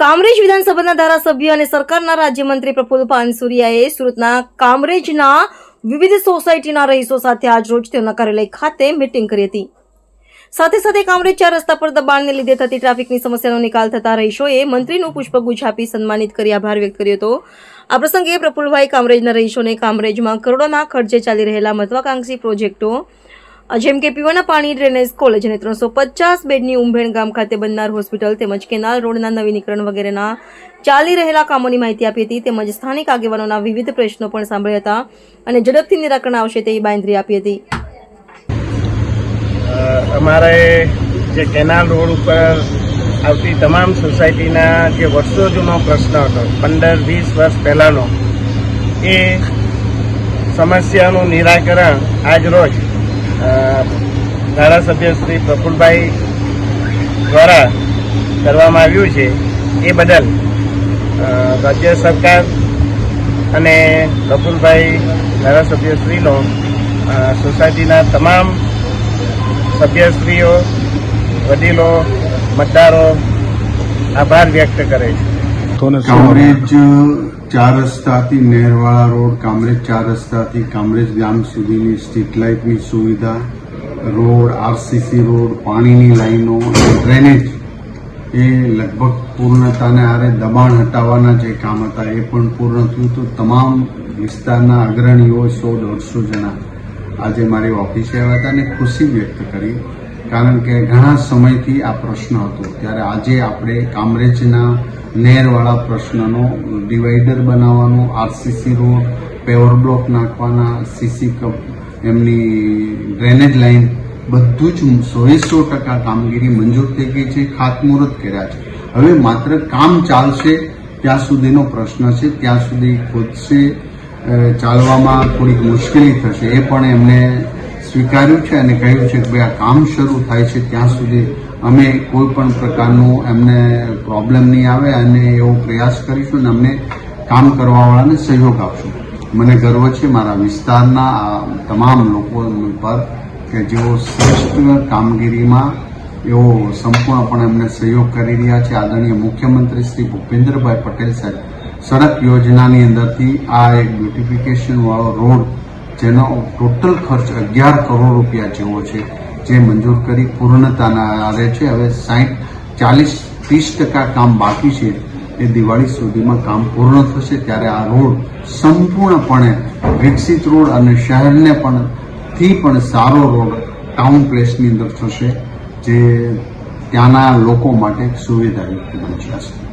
કામરેજ વિધાનસભાના ધારાસભ્ય અને સરકારના રાજ્યમંત્રી પ્રફુલ્લ પાનસુરિયાએ સુરતના કામરેજના વિવિધ સોસાયટીના રહીશો સાથે આજરોજ તેમના કાર્યાલય ખાતે મિટિંગ કરી હતી. સાથે સાથે કામરેજ ચાર રસ્તા પર દબાણને લીધે થતી ટ્રાફિકની સમસ્યાનો નિકાલ થતા રહીશોએ મંત્રીનું પુષ્પગુચ્છ આપી સન્માનિત કરી આભાર વ્યક્ત કર્યો હતો. આ પ્રસંગે પ્રફુલ્લભાઈ કામરેજના રહીશોને કામરેજમાં કરોડોના ખર્ચે ચાલી રહેલા મહત્વાકાંક્ષી પ્રોજેક્ટો જેમ કે પીવાના પાણી, ડ્રેનેજ, કોલેજ અને ત્રણસો પચાસ બેડની ઉંભેણ ગામ ખાતે બનનાર હોસ્પિટલ તેમજ કેનાલ રોડના નવીનીકરણ વગેરેના ચાલી રહેલા કામોની માહિતી આપી હતી. તેમજ સ્થાનિક આગેવાનોના વિવિધ પ્રશ્નો પણ સાંભળ્યા હતા અને ઝડપથી નિરાકરણ આવશે તેવી બાંધરી આપી હતી. અમારે જે કેનાલ રોડ ઉપર આવતી તમામ સોસાયટીના જે વર્ષો જૂનો પ્રશ્ન હતો, પંદર, વીસ વર્ષ પહેલાંનો, એ સમસ્યાનું નિરાકરણ આજ રોજ ધારાસભ્ય શ્રી પ્રફુલભાઈ દ્વારા કરવામાં આવ્યું છે. એ બદલ રાજ્ય સરકાર અને પ્રફુલભાઈ ધારાસભ્યશ્રીનો સોસાયટીના તમામ સભ્યશ્રીઓ, વડીલો, મતદારો આભાર વ્યક્ત કરે છે. કામરેજ ચાર રસ્તાથી નહેરવાળા રોડ, કામરેજ ચાર રસ્તાથી કામરેજ ગામ સુધીની સ્ટ્રીટ લાઇટની સુવિધા, રોડ, આરસીસી રોડ, પાણીની લાઈનો ડ્રેનેજ. એ લગભગ પૂર્ણતાને આરે દબાણ હટાવવાના જે કામ હતા એ પણ પૂર્ણ થયું. તો તમામ વિસ્તારના અગ્રણીઓ સો દોઢસો જણા આજે મારી ઓફિસે આવ્યા હતા અને ખુશી વ્યક્ત કરી કારણ કે ઘણા સમયથી આ પ્રશ્ન હતો. ત્યારે આજે આપણે કામરેજના નહેરવાળા પ્રશ્નનો ડિવાઈડર બનાવવાનો, આરસીસી રોડ, પેવર બ્લોક નાખવાના, સીસી કપ, એમની ડ્રેનેજ લાઈન, બધું જ સોએ સો ટકા કામગીરી મંજૂર થઈ ગઈ છે, ખાતમુહૂર્ત કર્યા છે. હવે માત્ર કામ ચાલશે, ત્યાં સુધીનો પ્રશ્ન છે, ત્યાં સુધી ખોદશે ચાલવામાં થોડીક મુશ્કેલી થશે. એ પણ એમને સ્વીકાર્યું છે અને કહ્યું છે કે ભાઈ આ કામ શરૂ થાય છે ત્યાં સુધી અમે કોઈ પણ પ્રકારનું એમને પ્રોબ્લેમ નહીં આવે અને એવો પ્રયાસ કરીશું અને અમને કામ કરવાવાળાને સહયોગ આપશું. મને ગર્વ છે મારા વિસ્તારના આ તમામ લોકો પર કે જેઓ શ્રેષ્ઠ કામગીરીમાં એવો સંપૂર્ણપણે અમને સહયોગ કરી રહ્યા છે. આદરણીય મુખ્યમંત્રી શ્રી ભૂપેન્દ્રભાઈ પટેલ સાહેબ સડક યોજનાની અંદરથી આ એક બ્યુટિફિકેશનવાળો રોડ જેનો ટોટલ ખર્ચ અગિયાર કરોડ રૂપિયા જેવો છે, જે મંજૂર કરી પૂર્ણતાના આરે છે. હવે સાહીઠ ચાલીસ, ત્રીસ ટકા કામ બાકી છે એ દિવાળી સુધીમાં કામ પૂર્ણ થશે ત્યારે આ રોડ સંપૂર્ણપણે વિકસિત રોડ અને શહેરને પણ, થી પણ સારો રોડ ટાઉન પ્લેસની અંદર થશે, જે ત્યાંના લોકો માટે સુવિધાયુક્ત બનશે